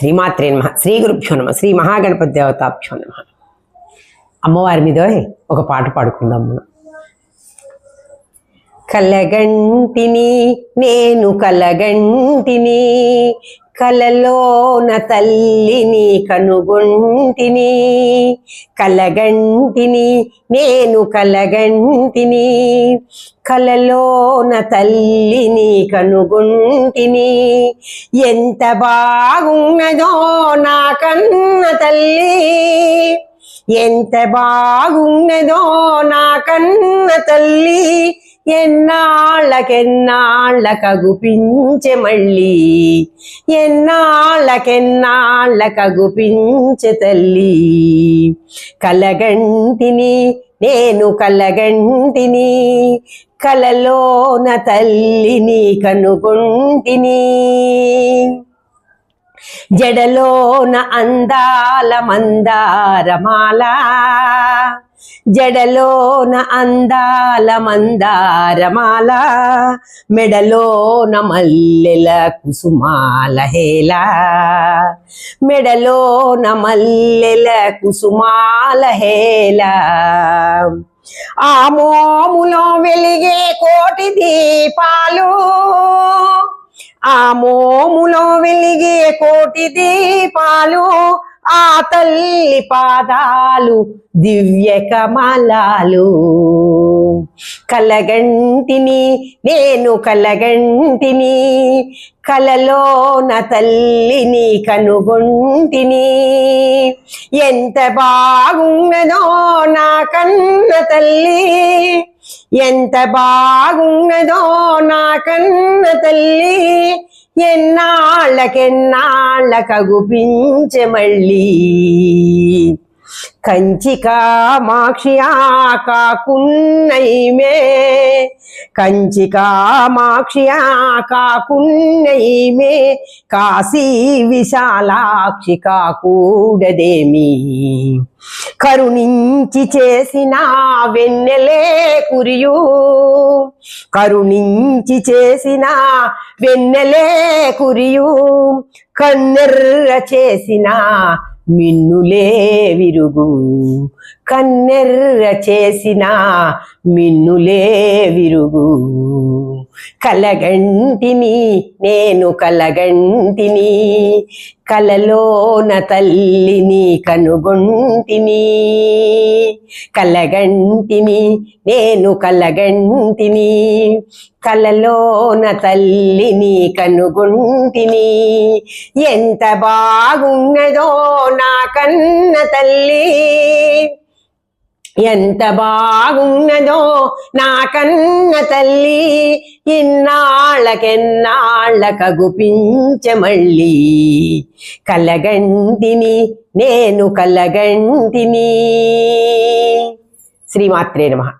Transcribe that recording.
శ్రీమాత్రే నమ. శ్రీ గురుభ్యో నమ. శ్రీ మహాగణపతి దేవతాభ్యో నమ. అమ్మవారి మీద ఒక పాట పాడుకుందాం మనం. కలగంటిని నేను కలగంటిని కలలోన తల్లిని కనుగొంటిని కలగంటిని నేను కలగంటిని. కలలోన తల్లిని కనుగొంటిని ఎంత బాగున్నదో నా కన్న తల్లి. ఎంత బాగున్నదో నా కన్న తల్లి ఎన్నా ఎన్నాళ్ళకెన్నాళ్ళకగుపించే మళ్ళీ? ఎన్నాళ్ళకెన్నాళ్ళకగుపించే తల్లి? కలగంటిని నేను కలగంటిని కలలోన తల్లిని కనుగొంటిని. జడలోన అందాల మందారమాల జడలోన అందాల మందారమాల మెడలోన మల్లెల కుసుమాల హేల మెడలోన మల్లెల కుసుమాల హేల ఆ మోములో వెలిగే కోటి దీపాలు. ఆ మోములో వెలిగే కోటి దీపాలు ఆ తల్లి పాదాలు దివ్య కమలాలు. కలగంటిని నేను కలగంటిని కలలోన తల్లిని కనుగొంటిని. ఎంత బాగున్నదో నా కన్న తల్లి ఎంత బాగున్నదో నా కన్న తల్లి ఎన్నాళ్ళకెన్నాళ్ళకగుపించే మళ్ళీ. కంచి కామాక్షి కాకున్నైమే కంచికామాక్షియా కాకున్నైమే కాశీ విశాలాక్షి కాకూడదేమి కరుణించి చేసిన వెన్నెలే కురియు. కరుణించి చేసిన వెన్నెలే కురియు. కన్నెర్ర చేసిన మిన్నులే విరుగు. కన్నెర్ర చేసిన మిన్నులే విరుగు. కలగంటిని నేను కలగంటిని కలలోన తల్లిని కనుగొంటిని కలగంటిని నేను కలగంటిని. కలలోన తల్లిని కనుగొంటిని ఎంత బాగున్నదో నా కన్న తల్లి. ఎంత బాగున్నదో నా కన్న తల్లి ఇన్నాళ్ళకెన్నాళ్ళకగుపించ మళ్ళీ. కలగంటిని నేను కలగంటిని. శ్రీమాత్రే నమ.